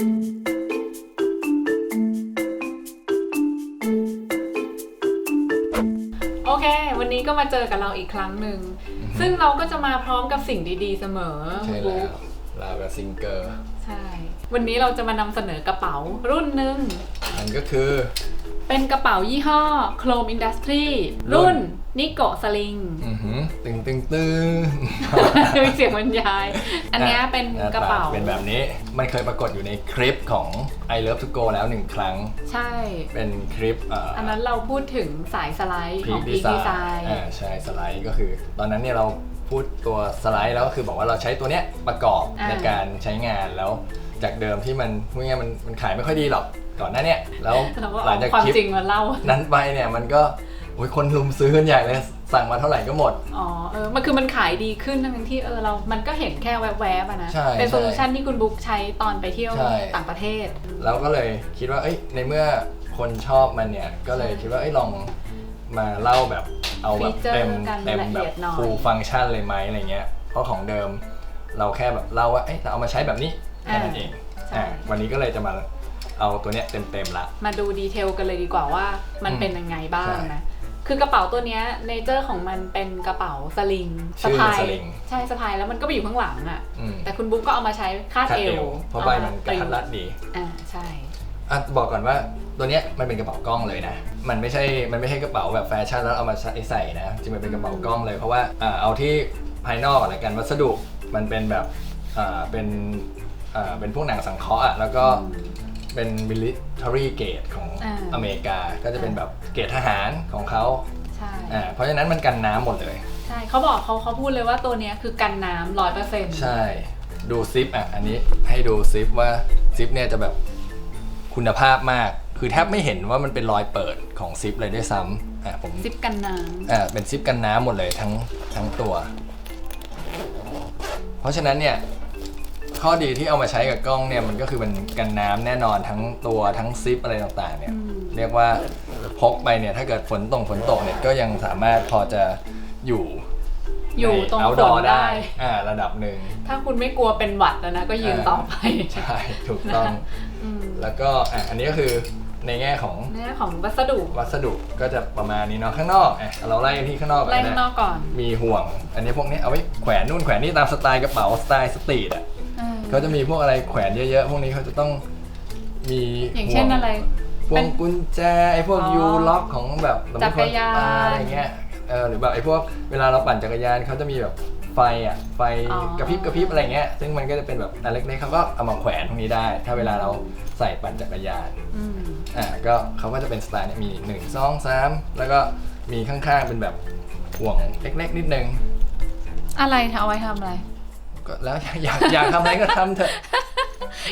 โอเค วันนี้ก็มาเจอกับเราอีกครั้งหนึ่ง ซึ่งเราก็จะมาพร้อมกับสิ่งดีๆเสมอใช่บุ๊แล้วคลาวกับซิงเกอร์ ใช่ วันนี้เราจะมานำเสนอกระเป๋ารุ่นหนึ่งมันก็คือ เป็นกระเป๋ายี่ห้อ Chrome Industry รุ่นนิโกสลิงอือหือตึงตึงตึงมีเสียงบรรยาย อันเนี้ยเป็นหน้กระเป๋าตเป็นแบบนี้ มันเคยปรากฏอยู่ในคลิปของ I Love to Go แล้วหนึ่งครั้ง ใช่ เป็นคลิปเอ่ออันนั้นเราพูดถึงสายสไลด์ขพีองค Peak ดีไซ Design น์อ่าใช่สไลด์ก็คือ ตอนนั้นเนี่ยเราพูดตัวสไลด์แล้วก็คือบอกว่าเราใช้ตัวเนี้ยประกอบอ่าในการใช้งานแล้ว จากเดิมที่มันพูดง่ายๆมันมันขายไม่ค่อยดีหรอกก่อนหน้าเนี่ยแล้วเราก็หลัเอางจากความคลิปจริงมาเล่า นั้นไปเนี่ยมันก็โอ้ยคนลุมซื้อกันใหญ่เลยสั่งมาเท่าไหร่ก็หมด อ๋อ เออ มันคือมันขายดีขึ้นทั้งที่เออเรา มันก็เห็นแค่แวบๆอะนะ ใช่เป็นใช่โซลูชันที่คุณบุ๊กใช้ตอนไปเที่ยวใช่ ต่างประเทศ เราก็เลยคิดว่าเอ้ยในเมื่อคนชอบมันเนี่ยก็เลยคิดว่าเอ้ยลองมาเล่าแบบเอาแบบฟีเจอร์เต็มกันเต็มละเอีแบยบดหน่อย ฟูลฟังก์ชันเลยไหมอะไรเงี้ยเพราะของเดิม เราแค่แบบเล่าว่าเอ้ยเราเอามาใช้แบบนี้ แค่นั้นเองใช่ อ่าวันนี้ก็เลยจะมาเอาตัวเนี้ยเต็มๆละ มาดูดีเทลกันเลยดีกว่าว่ามันอืมเป็นยังไงบ้างใช่นะ คือกระเป๋าตัวเนี้ยเนเจอร์ของมันเป็นกระเป๋าสลิงชื่อพายสลิง ใช่สะพายแล้วมันก็ไปอยู่ข้างหลังอะอืมแต่คุณบุ๊กก็เอามาใช้คาดคาดเอเอววเพราะใบมันกระทัดรัดดีอ่าใช่ อะบอกก่อนว่าตัวเนี้ยมันเป็นกระเป๋ากล้องเลยนะ มันไม่ใช่มันไม่ใช่กระเป๋าแบบแฟชั่นแล้วเอามาใส่ใส่นะจริงๆมันเป็นกระเป๋ากล้องเลยเพราะว่าอ่าเอาที่ภายนอกอะไรกันวัสดุมันเป็นแบบอ่าเป็น อ่าเป็นพวกหนังสังเคราะห์อะแล้วก็เป็น military grade ของอ่า อเมริกา ก็จะเป็นแบบเกรดทหารของเขาใช่ อ่าเพราะฉะนั้นมันกันน้ำหมดเลย ใช่เขาบอกเขาเขาพูดเลยว่าตัวเนี้ยคือกันน้ำร้อยเปอร์เซ็นต์ใช่ ดูซิปอะ อันนี้ให้ดูซิปว่าซิปเนี่ยจะแบบคุณภาพมาก คือแทบไม่เห็นว่ามันเป็นรอยเปิดของซิปเลยด้วยซ้ำอะผมซิปกันน้อ่าเป็นซิปกันน้ำหมดเลยทั้งทั้งตัว เพราะฉะนั้นเนี่ย ข้อดีที่เอามาใช้กับกล้องเนี่ยมันก็คือมันกันน้ำแน่นอนทั้งตัวทั้งซิปอะไรต่างๆเนี่ยเรียกว่าพกไปเนี่ยถ้าเกิดฝนตกฝนตกเนี่ยก็ยังสามารถพอจะอยู่ำอยู่ตรงเอาฝดอนได้ได้ อ่าระดับหนึ่ง ถ้าคุณไม่กลัวเป็นหวัดแล้วนะก็ยืนต่อไป ใช่ ถูกต้องอืมแล้วก็อะอันนี้ก็คือในแง่ของเนี่ยของวัสดุ วัสดุก็จะประมาณนี้เนาะข้างนอกอะเราไล่กันที่ข้างนอกก่อนไล่นะข้างนอกก่อน มีห่วง อันนี้พวกนี้เอาไว้แขวนนู่นแขวนนี่ตามสไตล์กระเป๋าสไตล์สตรีทอะอืม เขาจะมีพวกอะไรแขวนเยอะๆ พวกนี้เขาจะต้องมีอย่างเช่นอะไร พวเป็งนกุญแจไอ้พวกอ๋อยูล็อกของแบบสมมุติจักรยานคอะไรเงี้ยเออหรือแบบไอ้พวกเวลาเราปั่นจักรยานเขาจะมีแบบไฟอะไฟอ๋อกระพริบกระพริบอะไรเงี้ยซึ่งมันก็จะเป็นแบบอันเล็กๆเขาก็เอามาแขวนพวกนี้ได้ ถ้าเวลาเราใส่ปั่นจักรยาน อืม อ่าก็เขาก็จะเป็นสไตล์เนี่ยมี 1 2 3 แล้วก็มีข้างๆ เป็นแบบห่วงเล็กๆ นิดนึง อะไรเอาไว้ทำอะไร ก็แล้วอยากอยากทำอะไรก็ทำเถอะ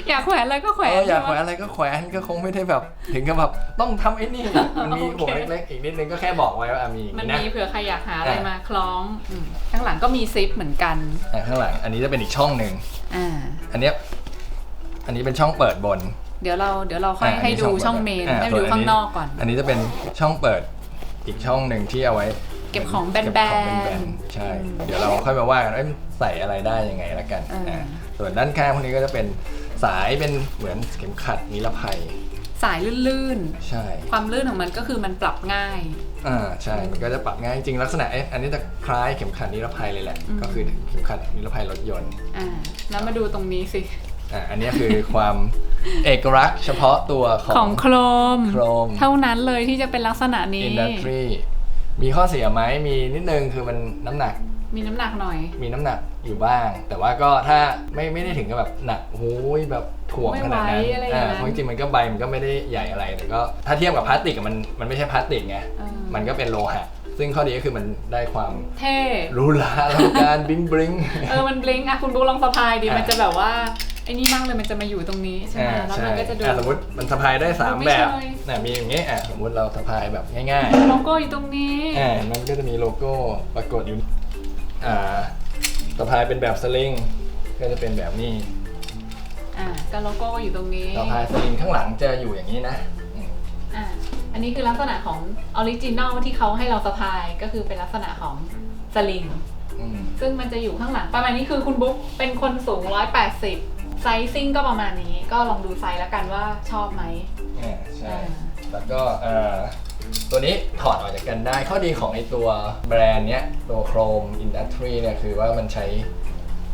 อยากแขวนอะไรก็แขวเอนออยากแขวนอะไรก็แขวนก็คงไม่ได้แบบ ถึงกับแบบต้องทำไอ้นี่มันมีโอเคห่วงเล็กๆอีกนิดนึงก็แค่บอกไว้ว่าอะมีอย่างมันนี้นะมีเผื่อใครอยากหาอะไรอะมาคล้องอืมข้างหลังก็มีซิปเหมือนกันอะข้างหลังอันนี้จะเป็นอีกช่องหนึ่งอ่าอันเนี้ยอันนี้เป็นช่องเปิดบน เดี๋ยวเราเดี๋ยวเราค่อยอะให้นนี้ดูปิช่องเมนอะให้ดูส่วข้างนอกก่อน อันนี้จะเป็นช่องเปิดอีกช่องหนึ่งที่เอาไว้ เก็บของแบนๆ เก็ของแบนๆใช่ เดี๋ยวเราค่อยมาว่ากันว่าใส่อะไรได้ยังไงละกันอ่าอะส่วนด้านข้างพวกนี้ก็จะเป็นสายเป็นเหมือนเข็มขัดนิรภัย สายลื่นใช่ ๆ ความลื่นของมันก็คือมันปรับง่าย อ่าใช่ มันก็จะปรับง่ายจริงๆลักษณะเอ๊ะอันนี้จะคล้ายเข็มขัดนิรภัยเลยแหละ อืม ก็คือเข็มขัดนิรภัยรถยนต์ อ่า แล้วมาดูตรงนี้สิ อ่าอันนี้คือความ เอกลักษณ์เฉพาะตัวขขอองงโครม โครม เท่านั้นเลยที่จะเป็นลักษณะนี้ อินดัสทรี มีข้อเสียไหมมีนิดนึงคือมันน้ำหนัก มีน้ำหนักหน่อย มีน้ำหนักอยู่บ้าง แต่ว่าก็ถ้าไม่ไม่ได้ถึงกับแบบหนักโอ้ยแบบถ่วงขนาดนั้นไม่ไหวอะไรอย่างนั้นเพราะจริงๆมันก็ใบมันก็ไม่ได้ใหญ่อะไรแต่ก็ถ้าเทียบกับพลาสติกอะมันมันไม่ใช่พลาสติกไงเออมันก็เป็นโลหะ ซึ่งข้อดีก็คือมันได้ความเท่หรูหราแล้วการบลิงบลิง เออมันบลิงก์อะคุณบุ๊กลองสะพายดิอะ มันจะแบบว่าไอ้นี่มากเลยมันจะมาอยู่ตรงนี้ใช่ไหมอ่าแล้วใช่มันก็จะดู อะสมมติมันสะพายได้3ไม่แบบใช่ น่ะมีอย่างงี้อะสมมติเราสะพายแบบง่ายโลโก้อยู่ตรงนี้ ๆอ่ามันก็จะมีโลโก้ปรากฏอยู่อ่าสะพายเป็นแบบสลิงก็จะเป็นแบบนี้อ่าก็โลโก้อยู่ตรงนี้ สะพายสลิงข้างหลังจะอยู่อย่างนี้นะอืมอ่า อันนี้คือลักษณะของออริจินอลที่เขาให้เราสะพายก็คือเป็นลักษณะของสลิง อืมซึ่งมันจะอยู่ข้างหลัง ประมาณนี้คือคุณบุ๊กเป็นคนสูง 180 ไซซิ่งก็ประมาณนี้ ก็ลองดูไซส์แล้วกันว่าชอบไหม อ่าใช่อ่าแล้วก็เอ่อตัวนี้ถอดออกจากกันได้ ข้อดีของไอตัวแบรนด์เนี้ยตัวโครมอินดัสทรีเนี่ยคือว่ามันใช้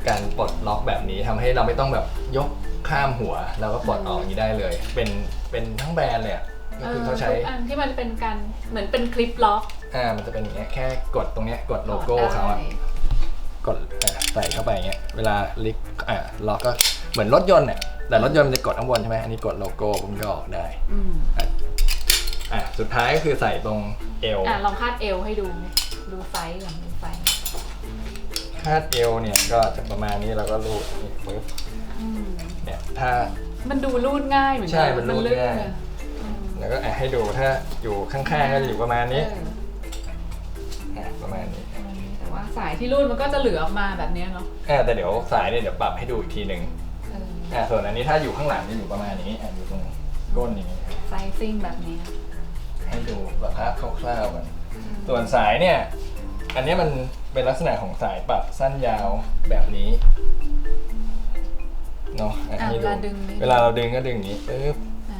การปลดล็อกแบบนี้ทำให้เราไม่ต้องแบบยกข้ามหัว แล้วก็ปลดออกอย่างนี้ได้เลย เป็นเป็นทั้งแบรนด์เลยอะก็คือเขาใช้ ทุกอันที่มันเป็นการเหมือนเป็นคลิปล็อกอ่า มันจะเป็นอย่างเงี้ยแค่กดตรงเนี้ยกดโลโก้เขาอะได้กดอะใส่เข้าไปอย่างเงี้ย เวลาลิกอ่าล็อกก็เหมือนรถยนต์เนี่ย แต่รถยนต์มันจะกดข้างบนใช่ไหมอันนี้กดโลโก้ผมก็ออกได้อืมอะสุดท้ายก็คือใส่ตรงเอวอะลองคาดเอวให้ดูดูไซส์ก่อนดูไซส์คาดเอวเนี่ยก็จะประมาณนี้เราก็รูดนี่ปึ๊บอืมเนี่ยถ้า มันดูรูดง่ายเหมือนกัใช่มันรูดลื่ง่ายอืมแล้วก็อะให้ดูถ้าอยู่ข้างๆก็จะอยู่ประมาณนี้เอออะประมาณนี้แต่ว่าสายที่รูดมันก็จะเหลือออกมาแบบเนี้ยเนาะอะแต่เดี๋ยวสายเนี่ยเดี๋ยวปรับให้ดูอีกทีหนึ่งเอออะส่วนอันนี้ถ้าอยู่ข้างหลังจะอยู่ประมาณนี้อะอยู่ตรงก้นอย่างนี้ไซซิ่งแบบเนี้ยให้ดูแบบภาพคร่าวๆกันส่วนสายเนี่ย อันเนี้ยมันเป็นลักษณะของสายปรับสั้นยาวแบบนี้เนาะอะอะให้เวลาดึงนี่ เวลาเราดึงก็ดึงอย่างนี้ปึ๊บอ่า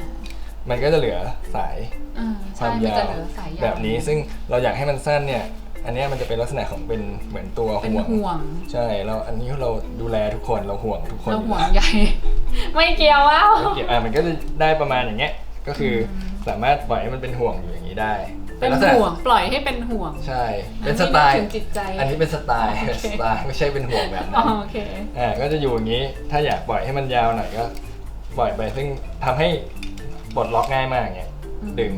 มันก็จะเหลือสาย อ่าคใช่วามมันยาจะวเหลือสายยาวแบบนี้ซึ่งเราอยากให้มันสั้นเนี่ย อันเนี้ยมันจะเป็นลักษณะของเป็นเหมือนตัวเป็นห่วง ห่วง ใช่แล้วอันนี้เราดูแลทุกคนเราห่วงทุกคนเราอยู่ห่วงแล้ว ใหญ่ ไม่เกี่ยวว้าวไม่เกี่ยวอะมันก็จะได้ประมาณอย่างเงี้ยก็คืออสามารถปล่อยให้มันเป็นห่วงอยู่อย่างนี้ได้เป็นลักษณะห่วง ปล่อยให้เป็นห่วงใช่เป็นสไตล์ อันนี้นึกถึงจิตใจอันนี้เป็นสไตล์โอเคสไตล์ไม่ใช่เป็นห่วงแบบอ๋นั้อนโอเค อ่าก็จะอยู่อย่างนี้ถ้าอยากปล่อยให้มันยาวหน่อยก็ปล่อยไปซึ่งทำให้ปลดล็อกง่ายมากเงี้ยอืมดึง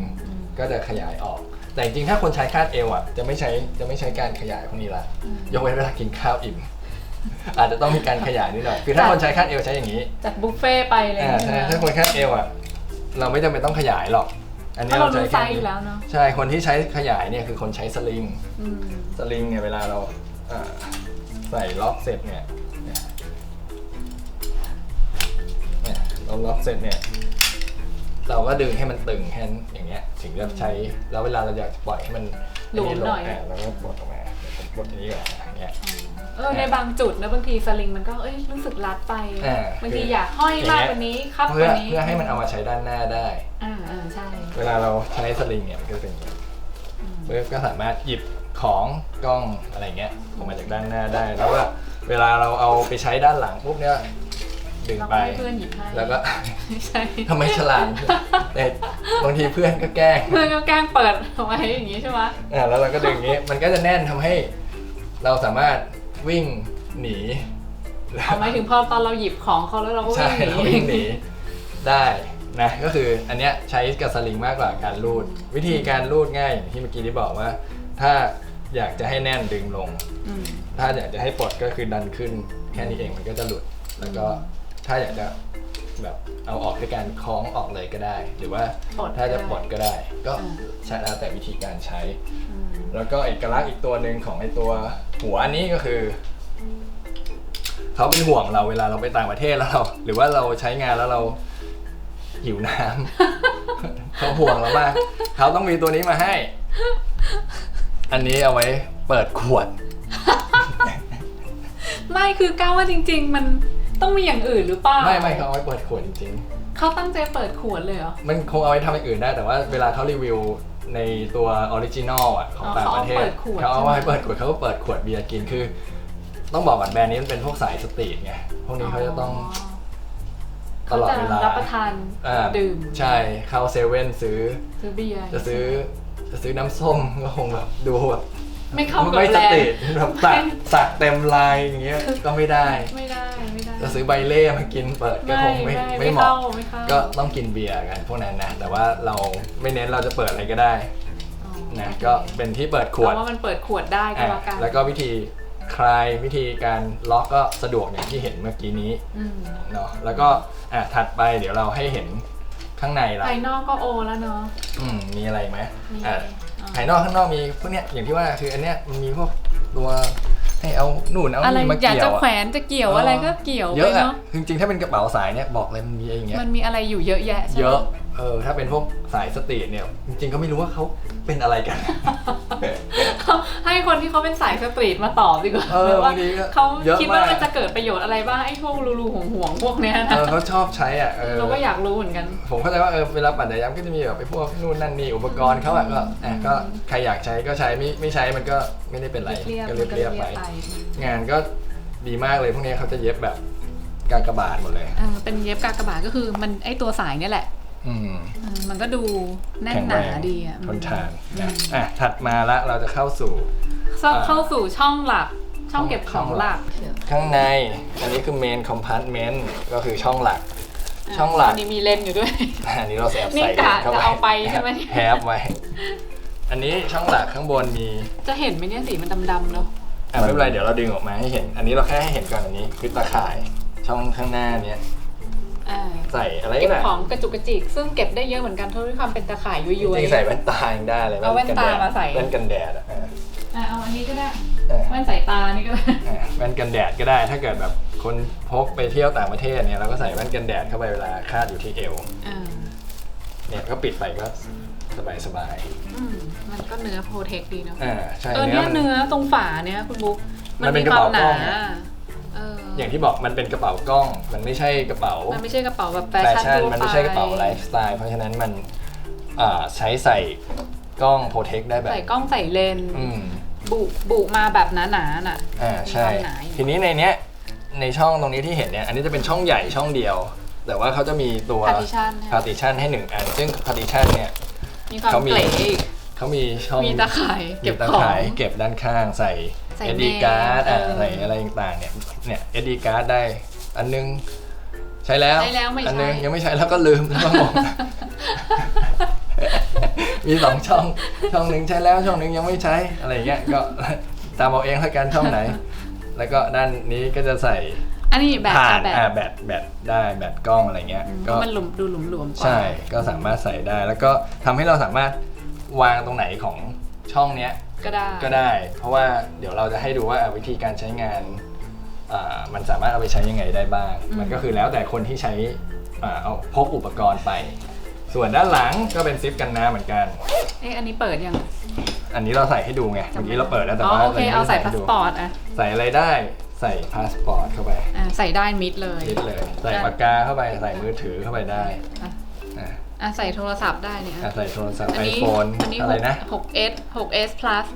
ก็จะขยายออก แต่จริงๆถ้าคนใช้คาดเอวอะจะไม่ใช้จะไม่ใช้การขยายพวกนี้ละอืมยกเว้นเวลากินข้าวอิ่ม อาจจะต้องมีการขยายนิดหน่อยคือถ้าคนใช้คาดเอวใช้อย่างนี้จัดบุฟเฟ่ต์ไปเลยอ่าใช่ใช่ไหมถ้าคนคาดเอวอะเราไม่จำเป็นต้องขยายหรอก อันเพนี้ราะเราเรารู้ใช้ไซแค่ส์อยู่นี้แล้วเนาะใช่คนที่ใช้ขยายเนี่ยคือคนใช้สลิงอืมสลิงเนี่ยเวลาเราอ่าใส่ล็อกเสร็จเนี่ยเนี่ยเนี่ยเราล็อกเสร็จเนี่ย เราก็ดึงให้มันตึงแค่นั้นอย่างเงี้ยถึงจะใช้แล้วเวลาเราอยากปล่อยให้มันหลวมหน่อยะเราก็ปลดออกมาเดี๋ยวผมปลดอันนี้ก่อนอย่างเงี้ย เออในบางจุดนะบางทีสลิงมันก็เอ้ยรู้สึกรัดไปอ่า บางทีอยากห้อยมากกว่านี้ครับเพื่กอว่านี้เพื่อให้มันเอามาใช้ด้านหน้าได้ อ่าอ่าใช่ เวลาเราใช้สลิงเนี่ยมันก็จะเป็นอย่างเงี้ยอืมเพื่อก็สามารถหยิบของกล้องอะไรเงี้ยออกมาจากด้านหน้าได้ แล้วก็เวลาเราเอาไปใช้ด้านหลังปุ๊บเนี่ย ดึงเราไปให้เพื่อนหยิบให้แล้วก็ ไม่ใช่ ทำไมฉลาดแต่บางทีเพื่อนก็แกล้งเพื่อนก็แกล้งเปิดเอาไว้อย่างนี้ใช่ไหมอ่าแล้วเราก็ดึงอย่างนี้ มันก็จะแน่นทำให้ เราสามารถวิ่งหนีเอาหมายถึงพอตอนเราหยิบของเขาแล้วเราก็ใช่วิ่งหนีเราวิ่งหนีได้นะก็คืออันเนี้ยใช้กับสลิงมากกว่าการรูด วิธีการรูดง่ายอย่างที่เมื่อกี้ที่บอกว่า ถ้าอยากจะให้แน่นดึงลง อืมถ้าอยากจะให้ปลดก็คือดันขึ้นแค่นี้เองมันก็จะหลุด แล้วก็ ถ้าอยากจะแบบเอาออกด้วยการคล้องออกเลยก็ได้ หรือว่าปลดถ้าจะปลดก็ได้ ก็อ่า ใช้แล้วแต่วิธีการใช้ อืมแล้วก็เอกลักษณ์อีกตัวหนึ่งของไอตัวหัวอันนี้ก็คือเขาเป็นห่วงเราเวลาเราไปต่างประเทศแล้วเรา หรือว่าเราใช้งานแล้วเราหิวน้ำ เขาห่วงเรามากเขาต้องมีตัวนี้มาให้ อันนี้เอาไว้เปิดขวด ไม่คือก้าวว่าจริง ๆ มัน ต้องมีอย่างอื่นหรือเปล่าไม่ไม่เขาเอาไว้เปิดขวดจริงเขาตั้งใจเปิดขวดเลยเหรอ ๆ มันคงเอาไว้ทำอย่างอื่นได้ แต่ว่าเวลาเขารีวิวในตัวออริจินอลอะของอ๋อต่างประเทศเขาเอาเปิดขวดเขาเอาไว้ใช่ไหมเปิดขวดเขาก็เปิดขวดเบียร์กินคือ ต้องบอกก่อนแบรนด์นี้มันเป็นพวกสายสตรีทไงพวกนี้เขาจะต้องตลอดเวลาขจะรับประทานอ่าดื่มใช่เข้าเซเว่นซื้อ ซื้อเบียร์จะซื้อจะซื้อน้ำส้มก็คงแบบดูแบบไม่เข้ากับไม่แบสรนตรีทด์ แบบสักสักเต็มลายอย่างเงี้ยก็ไม่ได้ ไม่ได้ไม่ได้ จะซื้อใบเล่มากินเปิดก็คงไม่ไม่ไม่ไม่เหมาะเข้าไม่เข้าก็ต้องกินเบียร์กันพวกนั้นนะ แต่ว่าเราไม่เน้นเราจะเปิดอะไรก็ได้อ๋อนะโอเคก็เป็นที่เปิดขวดเอาว่ามันเปิดขวดได้ก็อะแล้วกันแล้วก็วิธีคลายวิธีการล็อกก็สะดวกอย่างที่เห็นเมื่อกี้นี้อืมเนาะแล้วก็อะถัดไปเดี๋ยวเราให้เห็นข้างในละภายนอกก็โอแล้วเนาะอืมมีอะไรไหมมีอะอ่าภายนอกข้างนอกมีพวกเนี้ยอย่างที่ว่าคืออันเนี้ยมันมีพวกตัว ให้เอาหนุนเอาอะไรนี่มาอยากเกี่ยจะวแขวนจะเกี่ยวอะไรก็เกี่ยวเยไปอะอะเนาะจริงๆ ถ้าเป็นกระเป๋าสายเนี่ยบอกเลยมันมีอะไรอย่างเงี้ย มันมีอะไรอยู่เยอะแยะใช่ไหม เยอะ เออถ้าเป็นพวกสายสตรีทเนี่ย จริงๆก็ไม่รู้ว่าเขาเป็นอะไรกัน ให้คนที่เขาเป็นสายสตรีทมาตอบดีกว่าเออว่าบางทีก็เขาเยอะคิดว่ามากมันจะเกิดประโยชน์อะไรบ้างไอ้พวกรูๆห่วงๆพวกเนี้ยเอนะอเขาชอบใช้อะเออเราก็อยากรู้เหมือนกัน ผมเข้าใจว่าเออเวลาปั่นจักรยานก็จะมีแบบไปพวกนู่นนั่นนี่อุปกรณ์เขาอะก็อะก็ใครอยากใช้ก็ใช้ไม่ไม่ใช้มันก็ไม่ได้เป็นไรเรียบก็ๆมันก็เรียบเรีๆยไปบไป งานก็ดีมากเลยพวกนี้เขาจะเย็บแบบกากบาทหมดเลย เออเป็นเย็บกากบาทก็คือมันไอ้ตัวสายเนี่ยแหละ อืมเออมันก็ดูแน่นแข็งหแรนางดีอะทนทานนะอะถัดมาละเราจะเข้าสู่ เข้าอ่าเข้าสู่ช่องหลัก ช่องเก็บขช่อองงหหลัลักกข้างในอันนี้คือเมนคอมพาร์ตเมนต์ก็คือช่องหลัก ช่องหลักนนี้มีเลนส์อยู่ด้วย อันนี้เราแอบนี่ใส่กะเข้าจะเอาไปใช่ไหม แฮปไว้ อันนี้ช่องหลักข้างบนมีจะเห็นไหมเนี่ยสีมันดำๆเนาะอะไม่เป็นไรเดี๋ยวเราดึงออกมาให้เห็น อันนี้เราแค่ให้เห็นก่อนอันนี้คือตาข่ายช่องข้างหน้าเนี้ยอ่า ใส่อะไรเก็บก็ได้ของกระจุกกระจิก ซึ่งเก็บได้เยอะเหมือนกันเท่าที่ความเป็นตะข่ายยุยจริงๆใส่แว่นตายังได้เลยเอาแว่นตามาใส่ แว่นกันแดดอะเออๆอะเอาอันนี้ก็ได้เออ แว่นสายตานี่ก็ได้ อะแว่นกันแดดก็ได้ถ้าเกิดแบบคนพกไปเที่ยวต่างประเทศเนี่ยเราก็ใส่แว่นกันแดดเข้าไปเวลาคาดอยู่ที่เอวอ่าเนี่ยก็ปิดไปก็สบายสบายอืมมันก็เนื้อโปรเทคดีเนาะๆอ่าใช่เออเนี่ยมั เนื้อตรงฝาเนี่ยคุณบุ๊กมันเป็นมีความหกระนาเป๋ากล้องอะ เอออย่างที่บอกมันเป็นกระเป๋ากล้อง มันไม่ใช่กระเป๋ามันไม่ใช่กระเป๋าแบบแฟแฟชั่นชั่นทั่วมันไปไม่ใช่กระเป๋าไลฟ์สไตล์เพราะฉะนั้นมันอ่าใช้ใส่กล้องโปรเทคได้แบบ ใส่กล้องใส่เลนส์อืม บุบุมาแบบหนาๆน่ะ อ่าใช่ มีความหนาอยู่ทีนี้ในเนี้ยในช่องตรงนี้ที่เห็นเนี่ยอันนี้จะเป็นช่องใหญ่ช่องเดียว แต่ว่าเขาจะมีตัว partition เนี่ย partition ให้หนึ่งอัน ซึ่ง partition เนี่ย มีความเขามี เก๋อีกเขามีช่องมีตะข่ายเก็บมีตะของ ข่ายเก็บด้านข้างใส่ ใส่ SD เมล card อะเออ ใส่อะไรต่างๆเนี่ย เนี่ย SD card ได้ อันนึงใช้แล้วใช้แล้วไม่อันึงใช้ยังไม่ใช้แล้วก็ลืมแล้วก็งงมีสองช่อง ช่องหนึ่งใช้แล้วช่องหนึ่งยังไม่ใช้อะไรเงี้ย ก็ตามเอาเองแล้วกันช่องไหน แล้วก็ด้านนี้ก็จะใส่อันนี้แบบผ่านแบบอ่าแบตแบตได้แบตกล้องอะไรเงี้ยอืมก็มันหลุมดูหลุมหลวมๆกว่า ใช่ก็สามารถใส่ได้ แล้วก็ทำให้เราสามารถวางตรงไหนของช่องเนี้ย ก็ได้ ก็ได้ เพราะว่าเดี๋ยวเราจะให้ดูว่าวิธีการใช้งานอ่า มันสามารถเอาไปใช้ยังไงได้บ้าง มันก็คือแล้วแต่คนที่ใช้อ่าเอาพกอุปกรณ์ไป ส่วนด้านหลังก็เป็นซิปกันน้ำเหมือนกัน เอ๊ะอันนี้เปิดยัง อันนี้เราใส่ให้ดูไง เมื่อกี้เราเปิดแล้วแต่อ๋อว่าโอเครเอาใส่ไม่พาได้สดูปอร์ตอะใส่อะไรได้ใส่พาสปอร์ตเข้าไปอะใส่ได้มิดเลยนิดเลย ใส่ปากกาเข้าไป ใส่มือถือเข้าไปได้ อะอะอะใส่โทรศัพท์ได้เนี่ยอะใส่โทรศัพท์อันไอนี้โฟนอันนี้อะไรนะ6 6s 6s plus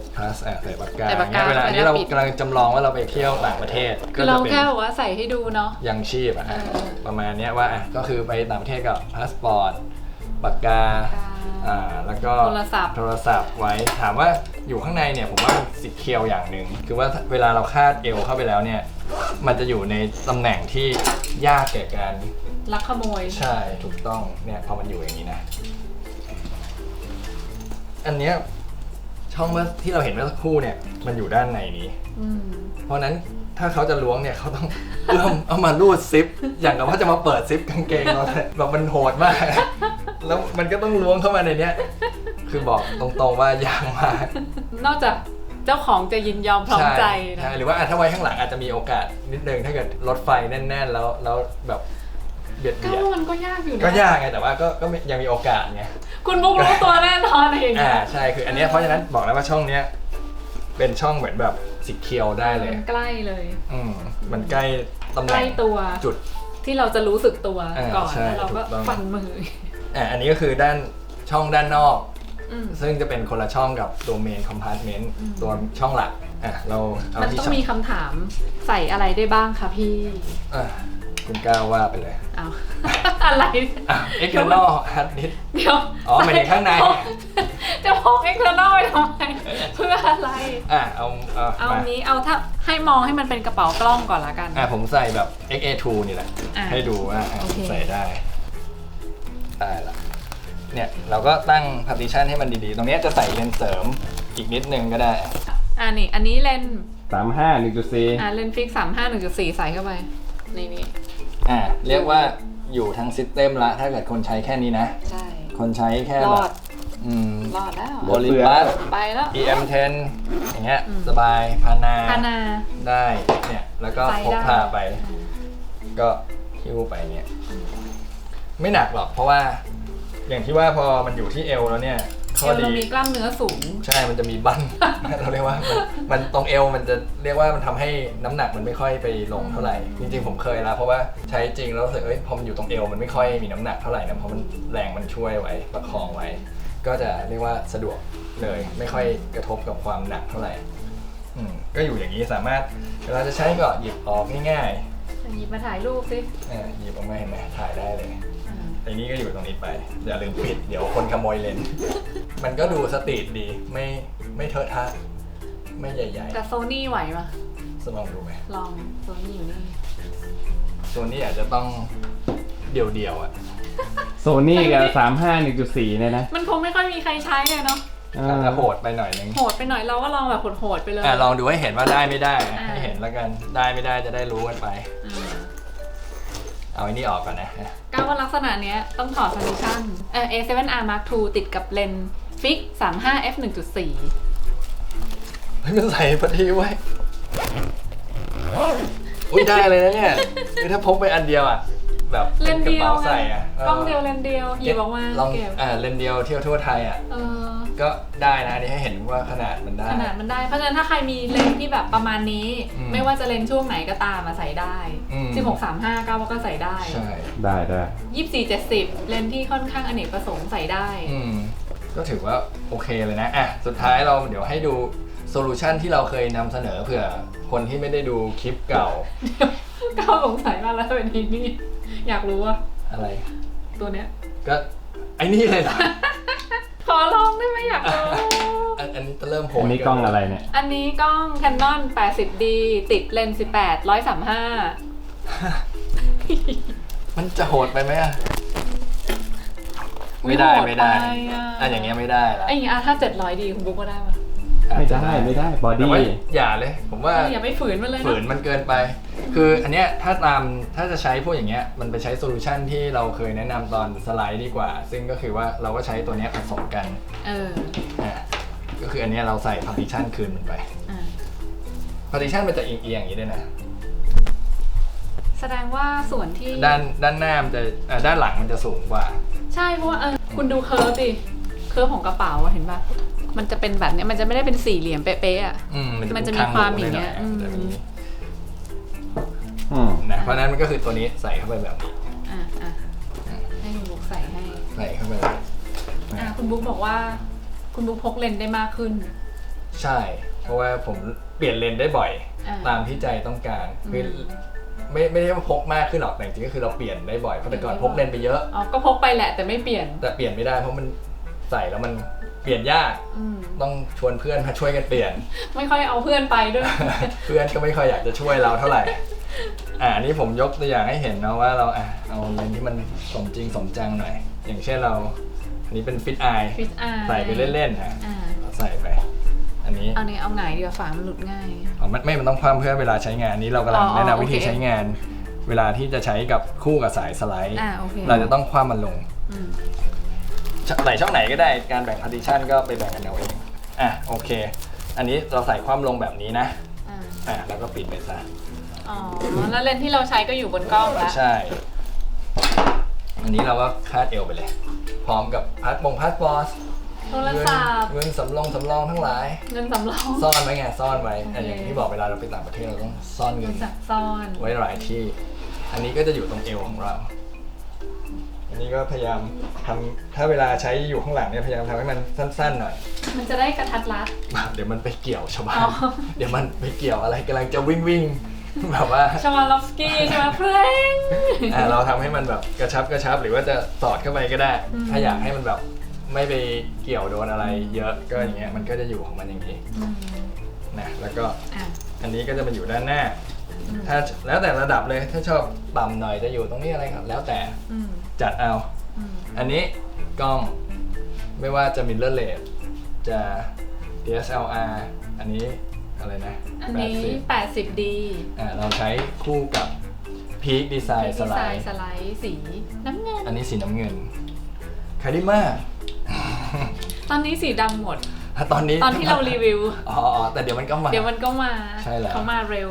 S Plus อะใส่ปากกาใส่ปากกาเนี่ยเวลาอันนี้ใส่เราปิดกำลังจำลองว่าเราไปเที่ยวต่างประเทศ คือเราจะเป็นแค่บอกว่าใส่ให้ดูเนาะยังชีพอะเออประมาณเนี้ยว่าอะก็คือไปต่างประเทศก็พาสปอร์ตปากกาอ่าแล้วก็โทรศัพท์โทรศัพท์ไว้ถามว่าอยู่ข้างในเนี่ยผมว่ามันสิเคียวอย่างหนึ่งคือว่าเวลาเราคาดเอวเข้าไปแล้วเนี่ยมันจะอยู่ในตำแหน่งที่ยากแก่การ ลักขโมย ใช่ถูกต้องเนี่ยพอมันอยู่อย่างนี้นะ อันเนี้ยช่องเมื่อที่เราเห็นเมื่อสักครู่เนี่ยมันอยู่ด้านในนี้ อืม เพราะฉะนั้นถ้าเขาจะล้วงเนี่ยเขาต้อง เอื้อมเอามารูดซิป อย่างกับว่าจะมาเปิดซิปกางเกงเราเลยแบบมันโหดมาก แล้วมันก็ต้องล้วงเข้ามาในเนี้ย คือบอกตรงๆว่ายากมากนอกจากเจ้าของจะยินยอมพร้อมใจนะ ใช่หรือว่าอะถ้าไว้ข้างหลังอาจจะมีโอกาสนิดนึงถ้าเกิดรถไฟแน่น ๆ แล้วแล้วแบบ เบียดก็เบียดว่ามันก็ยากอยู่นะก็ยากไงแต่ว่าก็ก็ยังมีโอกาสไงคุณบุ๊กรู้ตัวแน่นอนอะไรอย่างอ่าเงี้ยใช่คืออันเนี้ยเพราะฉะนั้นบอกแล้วว่าช่องเนี้ยเป็นช่องเหมือนแบบสิเคียวได้เลย มันใกล้เลย อืมมันใกล้ตำแหใกน่ล้งตัวจุด ที่เราจะรู้สึกตัวอ่าก่อนใช่แล้วเราก็ถูกต้อง ฟันมืออ่าอันนี้ก็คือด้านช่องด้านนอก อืม ซึ่งจะเป็นคนละช่องกับตัวเมนคอมพาร์ตเมนต์อืม ตัวช่องหลักอะเราเอามันที่ต้องช่องมีคำถามใส่อะไรได้บ้างคะพี่ อะ คุณก้าวว่าไปเลยเอาอะไรอะ external hard disk เดี๋ยวอ๋อหมายถึงข้างใน จะพกเอ็กเทอร์นอลไปทำไมเพื่ออะไร อะเอาเอาเอามานี้เอาถ้าให้มองให้มันเป็นกระเป๋ากล้องก่อนละกัน อะผมใส่แบบ XA2 นี่แหละ อะให้ดูว่าอะโอเค ใส่ได้ ได้ละเนี่ยเราก็ตั้ง partition ให้มันดีๆ ตรงเนี้ยจะใส่เลนส์เสริมอีกนิดนึงก็ได้ อ่านี่ อันนี้เลนส์สามห้าหนึ่งจุดสี่อ่าเลนส์ฟิกสามห้าหนึ่งจุดสี่ใส่เข้าไปในนี้ อะเรียกว่าอยู่ทั้งซิสเต็มละ ถ้าเกิดคนใช้แค่นี้นะ ใช่ คนใช้แค่รแบอบดอืมรอดแล้วโอลิมปัส ไปแล้ว EM10 อย่างเงี้ยอืมสบายพานา พานา ได้เนี่ยแล้วก็ใส่พกได้พาไป ก็หิ้วไปเนี่ย ไม่หนักหรอกเพราะว่า อย่างที่ว่าพอมันอยู่ที่เอวแล้วเนี่ย เอข้อวเราดี มีกล้ามเนื้อสูง ใช่ มันจะมีบั้น เราเรียกว่ามันมันตรงเอวมันจะเรียกว่ามันทำให้น้ำหนักมันไม่ค่อยไปลงเท่าไหร่ จริง ๆ ผมเคยแล้วเพราะว่าใช้จริงแล้วรู้สึกเอ้ยพอมันอยู่ตรงเอวมันไม่ค่อยมีน้ำหนักเท่าไหร่นะเพราะมันแรงมันช่วยไว้ประคองไว้ ก็จะเรียกว่าสะดวกเลย ไม่ค่อยกระทบกับความหนักเท่าไหร่อืมก็อยู่อย่างนี้สามารถเวลาจะใช้ก็หยิบออกง่ายหยิบมาถ่ายรูปสิๆอ่าหยิบออกมาเห็นไหมถ่ายได้เลย อ่าไอ้นี่ก็อยู่ตรงนี้ไป อย่าลืมปิด เดี๋ยวคนขโมยเลนส์มันก็ดูสตรีทดี ไม่ไม่เทอะทะ ไม่ใหญ่แต่โซนี่ไหวปะๆสลองดูไหมลองโซนี่อยู่นี่ตัวนี้อาจจะต้องเดี่ยวๆอะโซนี่กับสามห้าหนึ่งจุดสี่เนี่ยนะมันคงไม่ค่อยมีใครใช้เลยเนาะอ่าอาจจะโหดไปหน่อยนึง โหดไปหน่อยเราก็ลองแบบโหดๆไปเลยอะลองดูให้เห็นว่าได้ไม่ได้อะอ่าให้เห็นแล้วกัน ได้ไม่ได้จะได้รู้กันไป อ่า เอาอันนี้ออกก่อนนะก้าวว่าลักษณะเนี้ยต้องถอด solution เอ่อ A7R Mark II ติดกับเลนส์ฟิก 35 f 1.4เฮ้ยมันใส่พอดีไว้ยอุ้ยได้เลยนะเนี่ยคือถ้าพกไปอันเดียวอะ แบบเลนส์กระเดียวเป๋าไงใส่อะกล้องเดียวเลนส์เดียวหยิบออกมาลองเก็บอ่าเลนส์เดียวเที่ยวทั่วไทยอะเออ ก็ได้นะอันนี้ให้เห็นว่าขนาดมันได้ ขนาดมันได้ เพราะฉะนั้นถ้าใครมีเลนส์ที่แบบประมาณนี้ อืมไม่ว่าจะเลนส์ช่วงไหนก็ตามมาใส่ได้ อืม 16 35ก้าวว่าก็ใส่ได้ ใช่ได้ได้24 70 เลนส์ที่ค่อนข้างอเนกประสงค์ใส่ได้ อืมก็ถือว่าโอเคเลยนะอะสุดท้ายเราเดี๋ยวให้ดูโซลูชันที่เราเคยนำเสนอเผื่อคนที่ไม่ได้ดูคลิปเก่าก้าวสงสัยมากแล้วเป็นทีนี่ อยากรู้ว่าอะไร ตัวเนี้ยก็ไอ้นี่เลยเหรอ ขอลองได้ไหมอยากรู้อันอันนี้จะเริ่มโหดอันนี้กล้องอะไรเนี่ย อันนี้กล้อง Canon 80D ติดเลนส์18 135 มันจะโหดไปไหมอะไม่ได้ โหดไม่ได้ไปอะอะอย่างเงี้ยไม่ได้ละไอ้อย่างเงี้ยอะถ้า 700ดีคุณบุ๊กก็ได้ปะ ไม่ได้ไม่ได้บอแต่ดี้ว่าอย่าเลย ผมว่าเอออย่าไปฝืนมันเลยฝืนนะมันเกินไป คืออันเนี้ยถ้าตามถ้าจะใช้พวกอย่างเงี้ยมันไปใช้โซลูชันที่เราเคยแนะนำตอนสไลด์ดีกว่า ซึ่งก็คือว่าเราก็ใช้ตัวเนี้ยผสมกันเอออะก็คืออันเนี้ยเราใส่ partition คืนมันไป อะ partition มันจะเอียงๆอย่างนี้ด้วยนะ แสดงว่าส่วนที่ ด้านด้านหน้ามันจะอะด้านหลังมันจะสูงกว่า ใช่เพราะว่าเออคุณดูเคิร์ฟดิ เคิร์ฟของกระเป๋าอะเห็นปะมันจะเป็นแบบเนี้ยมันจะไม่ได้เป็นสี่เหลี่ยมเป๊ะๆอะ อืมมันจะเป็มีทความหอย่างเงี้ยหน่ๆจะมีอืมอืมนะเพราะฉะนั้นมันก็คือตัวนี้ใส่เข้าไปแบบนี้อะอะให้คุณบุ๊กใส่ให้ใส่เข้าไปเลยอะคุณบุ๊กบอกว่า คุณบุ๊กพกเลนส์ได้มากขึ้น ใช่ เพราะว่าผมเปลี่ยนเลนส์ได้บ่อย อ่า ตามที่ใจต้องการคืออมไม่ไม่ได้ว่าพกมากขึ้นหรอกแต่จริงๆก็คือเราเปลี่ยนได้บ่อยเพราะแต่ก่อนเปลี่พยนกได้เลบ่อยนส์ไปเยอะ อ๋อก็พกไปแหละแต่ไม่เปลี่ยน แต่เปลี่ยนไม่ได้เพราะมัน ใส่แล้วมันเปลี่ยนยากอืมต้องชวนเพื่อนมาช่วยกันเปลี่ยน ไม่ค่อยเอาเพื่อนไปด้วย เพื่อนก็ไม่ค่อยอยากจะช่วยเราเท่าไหร่ อ่าอันนี้ผมยกตัวอย่างให้เห็นนะว่าเราอะเอาเลนส์ที่มันสมจริงสมจังหน่อย อย่างเช่นเรา อันนี้เป็นฟิตไอฟิตอาใส่ไปเล่นๆนะอ่าเราใส่ไป อันนี้เอาเนี่ยเอาไหนดีกว่าฝามันหลุดง่าย อ๋อไม่ไม่มันต้องความเพื่อเวลาใช้งานอันนี้เรากำลังอ๋อแนะนำวิธีโอเค ใช้งาน เวลาที่จะใช้กับคู่กับสายสไลด์ อ่าโอเคเราจะต้องคว่ำมันลง อืม ไหลช่องไหนก็ได้การแบ่ง partition ก็ไปแบ่งกันเอาเองอะโอเค อันนี้เราใส่คว่ำลงแบบนี้นะอ่าอะแล้วก็ปิดไปซะอ๋อ แล้วเลนส์ที่เราใช้ก็อยู่บนกล้องแล้วใช่ อันนี้เราก็คาดเอวไปเลย พร้อมกับพัดมงพัดบอสโทรเงินศัพท์เงินสำรองสำรองทั้งหลาย เงินสำรองซ่อนไว้ไงซ่อนไว้โอเคอันอย่างที่บอกเวลาเราไปต่างประเทศเราต้องซ่อนเงิรู้นจักซ่อน ไว้หลายที่ อันนี้ก็จะอยู่ตรงเอวของเราอั นนี้ก็พยายามทำถ้าเวลาใช้อยู่ข้างหลังเนี่ยพยายามทำให้มันสั้นๆหน่อย มันจะได้กระทัดรัด เดี๋ยวมันไปเกี่ยวชาวบ้าอ๋นอเดี๋ยวมันไปเกี่ยวอะไรกำลังจะวิ่งวิ่งๆแบบว่า ชวาลอฟสกี้ใช่ไหมเพลง อ่าเราทำให้มันแบบกระชับกระชับหรือว่าจะสอดเข้าไปก็ได้ อืม ถ้าอยากให้มันแบบไม่ไปเกี่ยวโดนอะไรเยอะก็อย่างเงี้ยมันก็จะอยู่ของมันอย่างนี้อืมนะแล้วก็อะอันนี้ก็จะมาอยู่ด้านหน้า อืมถ้าแล้วแต่ระดับเลยถ้าชอบต่ำหน่อยจะอยู่ตรงนี้อะไรครับ แล้วแต่อืม จัดเอาอืมอันนี้กล้องไม่ว่าจะมิลเลอร์เลสจะ DSLR อันนี้อะไรนะอันนี้ 80 80D อ่าเราใช้คู่กับ Peak Design ดีสไลไซน์ด์สไลด์สีน้ำเงิน อันนี้สีน้ำเงินคาริมาตอนนี้สีดำหมด ตอนนี้ตอนที่เรารีวิว อ๋ออ๋อแต่เดี๋ยวมันก็มา เดี๋ยวมันก็มา ใช่แล้วเขามาเร็ว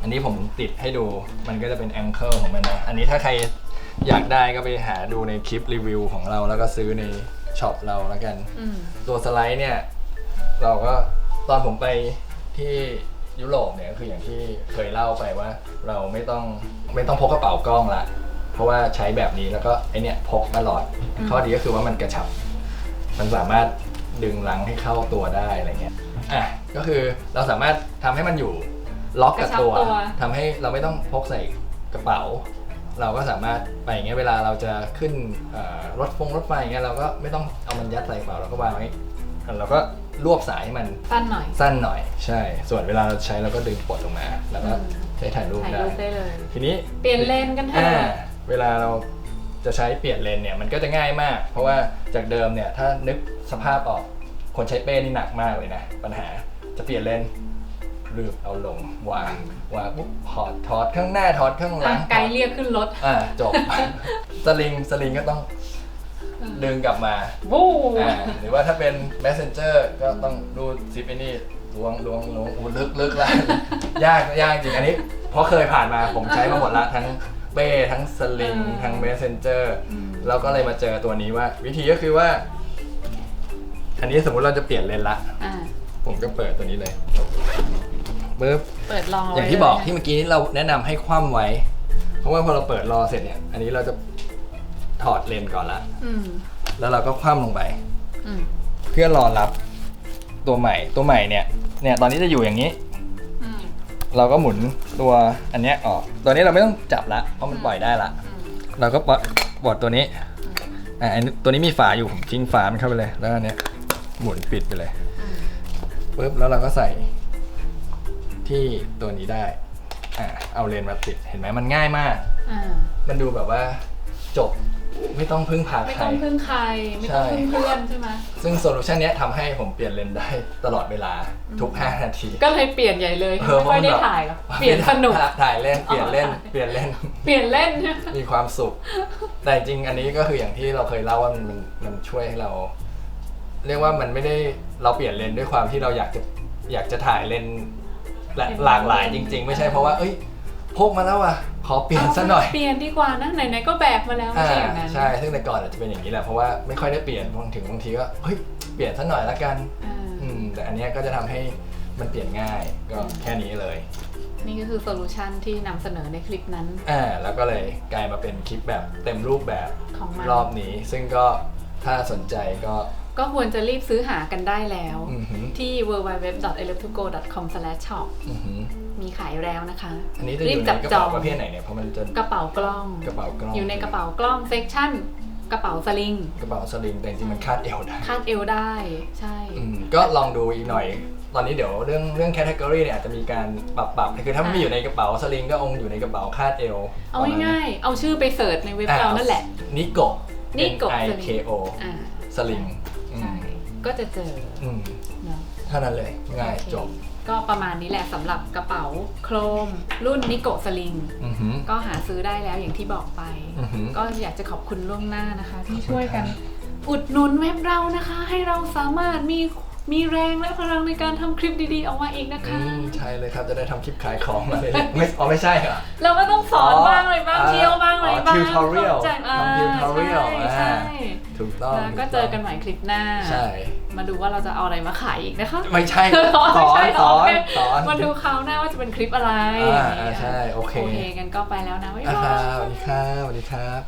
อะอันนี้ผมติดให้ดูมันก็จะเป็นแองเกิลของมันนะอันนี้ถ้าใครอยากได้ก็ไปหาดูในคลิปรีวิวของเราแล้วก็ซื้อในช็อปเราแล้วกัน อืม ตัวสไลด์เนี่ย เราก็ตอนผมไปที่ยุโรปเนี่ยก็คืออย่างที่เคยเล่าไปว่า เราไม่ต้องไม่ต้องพกกระเป๋ากล้องละ เพราะว่าใช้แบบนี้แล้วก็ไอเนี่ยพกตลอด อืม ข้อดีก็คือว่ามันกระชับ มันสามารถดึงลังให้เข้าตัวได้อะไรเงี้ยอะก็คือเราสามารถทำให้มันอยู่ ล็อกกับตัวกระชับตัว ทำให้เราไม่ต้องพกใส่กระเป๋า เราก็สามารถไปอย่างเงี้ยเวลาเราจะขึ้นเอ่อรถฟงรถไฟอย่างเงี้ยเราก็ไม่ต้องเอามันยัดใส่กระเป๋าเราก็วางไว้เราก็รวบสายให้มันสั้นหน่อยสั้นหน่อย ใช่ ส่วนเวลาเราใช้เราก็ดึงปลดลงมา แล้วก็อืมใช้ถ่ายรูปถ่ายได้ รูปได้เลย ทีนี้ เปลี่ยนเลนกันเถอ่าอะ เวลาเราจะใช้เปลี่ยนเลนเนี่ยมันก็จะง่ายมาก เพราะว่าจากเดิมเนี่ยถ้านึกสภาพออกคนใช้เป้นี่หนักมากเลยนะ ปัญหาจะเปลี่ยนเลน รืบเอาลงวางวางปุ๊บถอดถอดข้างหน้าถอดข้างหลังไกด์เรียกขึ้นรถอ่าจบ สลิงสลิงก็ต้องดึงกลับมาวู้อ่าหรือว่าถ้าเป็น messenger ก็ต้องดูซิปอ้นี่ล้วงล้วงล้วงอู้ลึกลึกและยากยากจริงอันนี้ เพราะเคยผ่านมาผมใช้มาหมดละทั้งเป้ทั้งสลิงทั้ง messenger อืมแล้วก็เลยมาเจอตัวนี้ว่า วิธีก็คือว่า อันนี้สมมุติเราจะเปลี่ยนเลนละผมก็เปิดตัวนี้เลย ปึ๊บเปิดรอออย่างที่บอกที่เมื่อกี้นี้เราแนะนำให้คว่ำไว้ เพราะว่าพอเราเปิดรอเสร็จเนี่ย อันนี้เราจะถอดเลนก่อนละ อืมแล้วเราก็คว่ำลงไป อืมเพื่อรอรับตัวใหม่ตัวใหม่เนี่ยเนี่ยตอนนี้จะอยู่อย่างนี้ อืมเราก็หมุนตัวอันเนี้ยออกตัวนี้เราไม่ต้องจับละเพราะมันปล่อยได้ละอืมเราก็ปลดปลดตัวนี้อ่าอันนี้ตัวนี้มีฝาอยู่ผมทิ้งฝามันเข้าไปเลย แล้วอันเนี้ยหมุนปิดไปเลยอืม ปุ๊บแล้วเราก็ใส่ ที่ตัวนี้ได้อ่าเอาเลนมาติดเห็นไหมมันง่ายมาก อ่ามันดูแบบว่าจบไม่ต้องพึ่งพาไม่ใคร ต้องพึ่งใคร ไม่ต้องใช่พึ่งเพื่อนใช่ไหมซึ่งโซลูชันเนี้ยทำให้ผมเปลี่ยนเลนได้ตลอดเวลาทุก 5 นาที ก็เลยเปลี่ยนใหญ่เลยเออไม่ค่อยได้เพราะมันแบบ ถ่ายหรอกเปลี่ยนสนุก ถ่ายเล่น เปลี่ยนเล่น อ๋อ เปลี่ยนเล่น เปลี่ยนเล่นมีความสุข แต่จริงๆอันนี้ก็คืออย่างที่เราเคยเล่าว่ามันมันมันช่วยให้เรา เรียกว่ามันไม่ได้เราเปลี่ยนเลนด้วยความที่เราอยากจะอยากจะถ่ายเลน และหลากหลายจริง ๆ ไม่ใช่เพราะว่า เอ้ยพกมาแล้วอะขอเปลี่ยนซะหน่อยเปลี่ยนดีกว่านะไหนๆก็แบกมาแล้วไม่อ่าใช่อย่างนั้นใช่ซึ่งแต่ก่อนอาจจะเป็นอย่างนี้แหละเพราะว่าไม่ค่อยได้เปลี่ยนพอถึงบางทีก็เฮ้ยเปลี่ยนซะหน่อยละกันอ่าอืมแต่อันเนี้ยก็จะทำให้มันเปลี่ยนง่ายก็แค่นี้เลยนี่ก็คือโซลูชันที่นำเสนอในคลิปนั้นอ่าแล้วก็เลยกลายมาเป็นคลิปแบบเต็มรูปแบบของมันรอบนี้ ซึ่งก็ถ้าสนใจก็ ก็ควรจะรีบซื้อหากันได้แล้ว อือหือที่ www.eleptogo.com/shop อือหือมีขายแล้วนะคะ อันนี้จะอรีบยู่ในจับกระจอเป๋าง ประเภทไหนเนี่ยเพราะมันจะกระเป๋ากล้อง กระเป๋ากล้องอยู่ในกระเป๋ากล้องเซกชันกระเป๋าสลิง กระเป๋าสลิงแต่จริงๆมันคาดเอวได้ คาดเอวได้ใช่ อืมก็ลองดูอีกหน่อย ตอนนี้เดี๋ยวเรื่องเรื่องแคตตากรีเนี่ยอาจจะมีการปรับปรับคือถ้ามันไม่อยู่ในกระเป๋าสลิงก็องอยู่ในกระเป๋าคาดเอวเอาง่ายๆเอาชื่อไปเสิร์ชในเว็บเรานั่นแหละ นิโก นิโกะ N I K O อ่าสลิงอืใช่ม ก็จะเจออืมเนาะ เท่านั้นเลยง่ายโอเค จบก็ประมาณนี้แหละสำหรับกระเป๋าโครม รุ่นนิโกสลิง อือหือก็หาซื้อได้แล้วอย่างที่บอกไป อือหือ ก็อยากจะขอบคุณล่วงหน้านะคะ ที่ขอบคุณช่วยกันครับอุดหนุนเว็บเรานะคะ ให้เราสามารถมี มีแรงและพลังในการทำคลิปดีๆ ออกมาอีกนะอืคะมใช่เลยครับจะได้ทำคลิปขายของมาเลยไม่อ๋อไม่ใช่เหรอ เราก็ต้องสอนอ๋อบ้างเลยบ้างอ่าเที่ยวบ้างอะไรอ๋อบ้าง tutorial เข้าใจอ่าทำ tutorial ใช่อ่า ใช่ถูกต้องแล้วก็เจอกันใหม่คลิปหน้า ใช่ มาดูว่าเราจะเอาอะไรมาขายอีกนะคะไม่ใช่สอนสอนใช่สอนโเคสอน มาดูคราวหน้าว่าจะเป็นคลิปอะไรอ่าอ่าใช่โอเค โอเคกันก็ไปแล้วนะบ๊ายอ่าบาครับสวัสยดีครับสวัสดีครับ